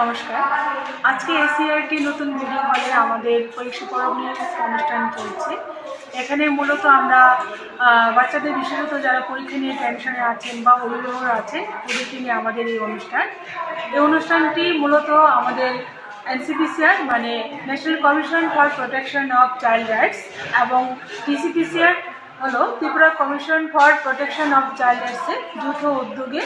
নমস্কার। আজকে এসিআরটি নতুন বিল্ডিং হলে আমাদের পরীক্ষা পরব অনুষ্ঠান চলছে। এখানে মূলত আমরা বাচ্চাদের বিশেষত যারা পরীক্ষা নিয়ে টেনশনে আছেন বা অভিভাবকরা আছে ওদেরকে নিয়ে আমাদের এই অনুষ্ঠান। এই অনুষ্ঠানটি মূলত আমাদের এনসিপিসিআর মানে national commission for protection of child rights এবং টিসিপিসিআর হলো Tripura commission for protection of child রাইটসের যৌথ উদ্যোগে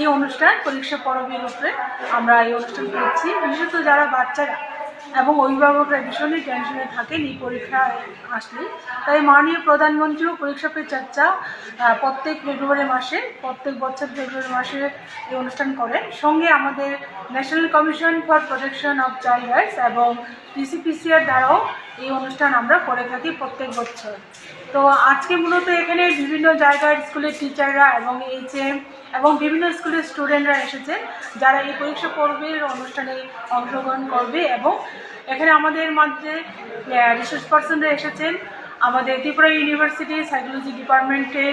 এই অনুষ্ঠান পরীক্ষা পরবের উপরে আমরা এই অনুষ্ঠান করছি। বিশেষত যারা বাচ্চারা এবং অভিভাবকরা ভীষণই টেনশনে থাকেন এই পরীক্ষা আসলে তাই মাননীয় প্রধানমন্ত্রীও পরীক্ষা পে চর্চা প্রত্যেক ফেব্রুয়ারি মাসে, প্রত্যেক বছর ফেব্রুয়ারি মাসে এই অনুষ্ঠান করেন। সঙ্গে আমাদের national commission for protection of child rights এবং ডিসিপিসিআর দ্বারাও এই অনুষ্ঠান আমরা করে থাকি প্রত্যেক বছর। তো আজকে মূলত এখানে বিভিন্ন জায়গার স্কুলের টিচাররা এবং এইচএম এবং বিভিন্ন স্কুলের স্টুডেন্টরা এসেছেন যারা এই পরীক্ষা পর্বের অনুষ্ঠানে অংশগ্রহণ করবে এবং এখানে আমাদের মধ্যে রিসার্চ পার্সনরা এসেছেন। আমাদের ত্রিপুরা ইউনিভার্সিটি সাইকোলজি ডিপার্টমেন্টের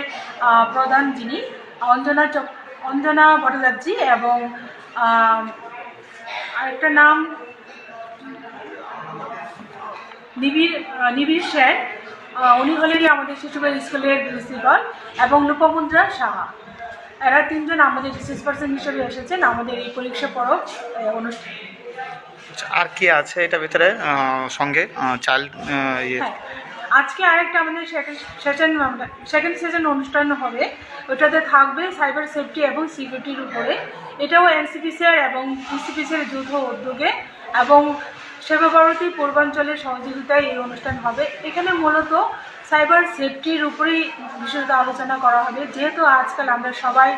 প্রধান যিনি অঞ্জনা চক অঞ্জনা ভট্টাচার্য এবং আরেকটা নাম নিবিড় নিবিড় আহ, উনি হলেনই আমাদের শিশুবাড়ি স্কুলের প্রিন্সিপাল এবং লোপমুদ্রা সাহা। এরা তিনজন আমাদের রিসার্চ পার্সন হিসেবে এসেছেন আমাদের এই পরীক্ষা পরব অনুষ্ঠান। আচ্ছা, আর কি আছে এটা ভিতরে? সঙ্গে চাইল্ড ইয়ে। হ্যাঁ আজকে আরেকটা আমাদের সেকেন্ড সেকেন্ড সিজন অনুষ্ঠান হবে। ওটাতে থাকবে সাইবার সেফটি এবং সিকিউরিটির উপরে। এটাও এনসিপিসিআর এবং ইসিপিসিআর যৌথ উদ্যোগে এবং সেবা ভারতী পূর্বাঞ্চলের সহযোগিতায় এই অনুষ্ঠান হবে। এখানে মূলত সাইবার সেফটির উপরেই বিশেষত আলোচনা করা হবে। যেহেতু আজকাল আমরা সবাই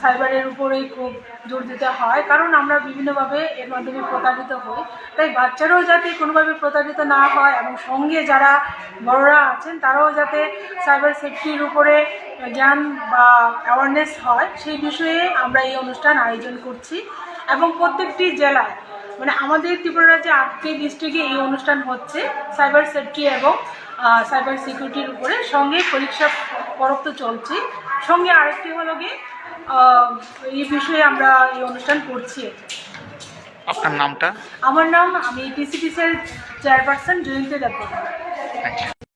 সাইবারের উপরেই খুব জোর দিতে হয়, কারণ আমরা বিভিন্নভাবে এর মাধ্যমে প্রতারিত হই। তাই বাচ্চারাও যাতে কোনোভাবে প্রতারিত না হয় এবং সঙ্গে যারা বড়রা আছেন, তারাও যাতে সাইবার সেফটির উপরে জ্ঞান বা অ্যাওয়ারনেস হয়, সেই বিষয়ে আমরা এই অনুষ্ঠান আয়োজন করছি। এবং প্রত্যেকটি জেলায় মানে আমাদের ত্রিপুরা রাজ্যে আটটি ডিস্ট্রিক্টে এই অনুষ্ঠান হচ্ছে সাইবার সেফটি এবং সাইবার সিকিউরিটির উপরে। সঙ্গে পরীক্ষা পরব তো চলছে সঙ্গে আরেকটি হলো গিয়ে এই বিষয়ে আমরা এই অনুষ্ঠান করছি। আপনার নামটা? আমার নাম আমি টিসিপিসির চেয়ারপারসন জয়ন্তী ইউ